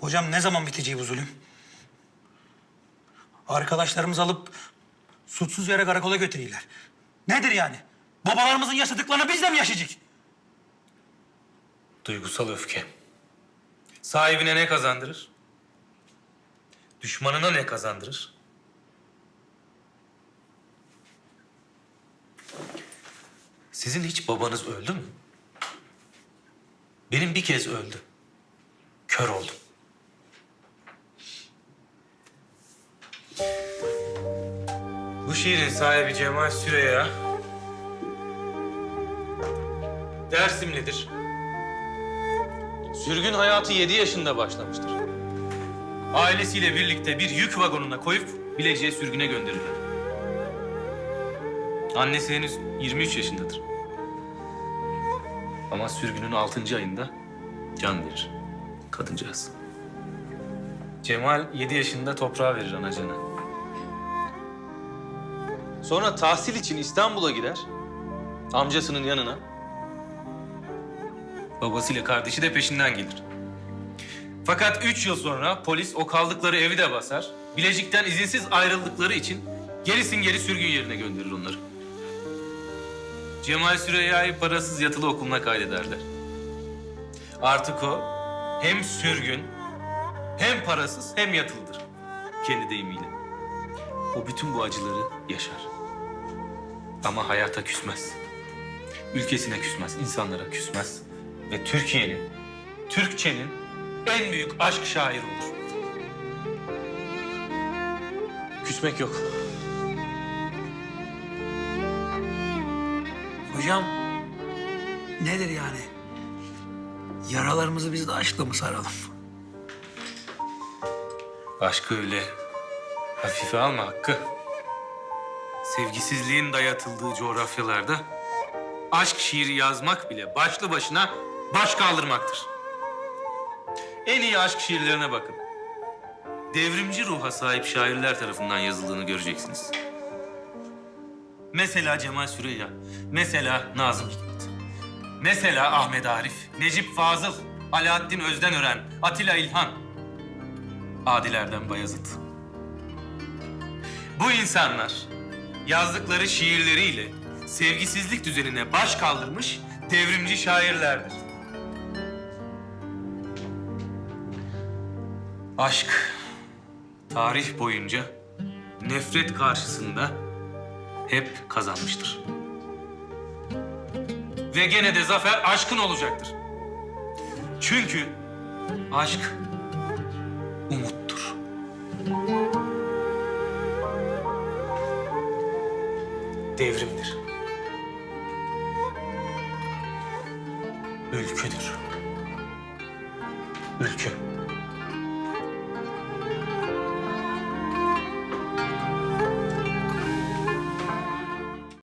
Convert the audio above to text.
Hocam ne zaman biteceği bu zulüm? Arkadaşlarımızı alıp suçsuz yere karakola götürüyorlar. Nedir yani? Babalarımızın yaşadıklarını biz de mi yaşayacak? Duygusal öfke. Sahibine ne kazandırır? Düşmanına ne kazandırır? Sizin hiç babanız öldü mü? Benim bir kez öldü. Kör oldum. Bu şiirin sahibi Cemal Süreya Dersimlidir. Sürgün hayatı 7 yaşında başlamıştır. Ailesiyle birlikte bir yük vagonuna koyup Bilecik'e sürgüne gönderirler. Annesi henüz 23 yaşındadır. Ama sürgünün 6. ayında can verir kadıncağız. Cemal 7 yaşında toprağa verir anacığını. Sonra tahsil için İstanbul'a gider. Amcasının yanına. Babasıyla kardeşi de peşinden gelir. Fakat üç yıl sonra polis o kaldıkları evi de basar. Bilecik'ten izinsiz ayrıldıkları için gerisin geri sürgün yerine gönderir onları. Cemal Süreyya'yı parasız yatılı okuluna kaydederler. Artık o hem sürgün, hem parasız hem yatılıdır. Kendi deyimiyle. O bütün bu acıları yaşar. Ama hayata küsmez. Ülkesine küsmez, insanlara küsmez. Ve Türkiye'nin, Türkçenin en büyük aşk şairi olur. Küsmek yok. Hocam nedir yani? Yaralarımızı biz de aşkla mı saralım? Aşkı öyle hafife alma Hakkı. Sevgisizliğin dayatıldığı coğrafyalarda aşk şiiri yazmak bile başlı başına baş kaldırmaktır. En iyi aşk şiirlerine bakın. Devrimci ruha sahip şairler tarafından yazıldığını göreceksiniz. Mesela Cemal Süreyya, mesela Nazım Hikmet, mesela Ahmet Arif, Necip Fazıl, Alaaddin Özdenören, Atilla İlhan, Adilerden Bayezid. Bu insanlar yazdıkları şiirleriyle sevgisizlik düzenine baş kaldırmış devrimci şairlerdir. Aşk tarih boyunca nefret karşısında hep kazanmıştır. Ve gene de zafer aşkın olacaktır. Çünkü aşk umuttur. Devrimdir. Ülküdür. Ülkü.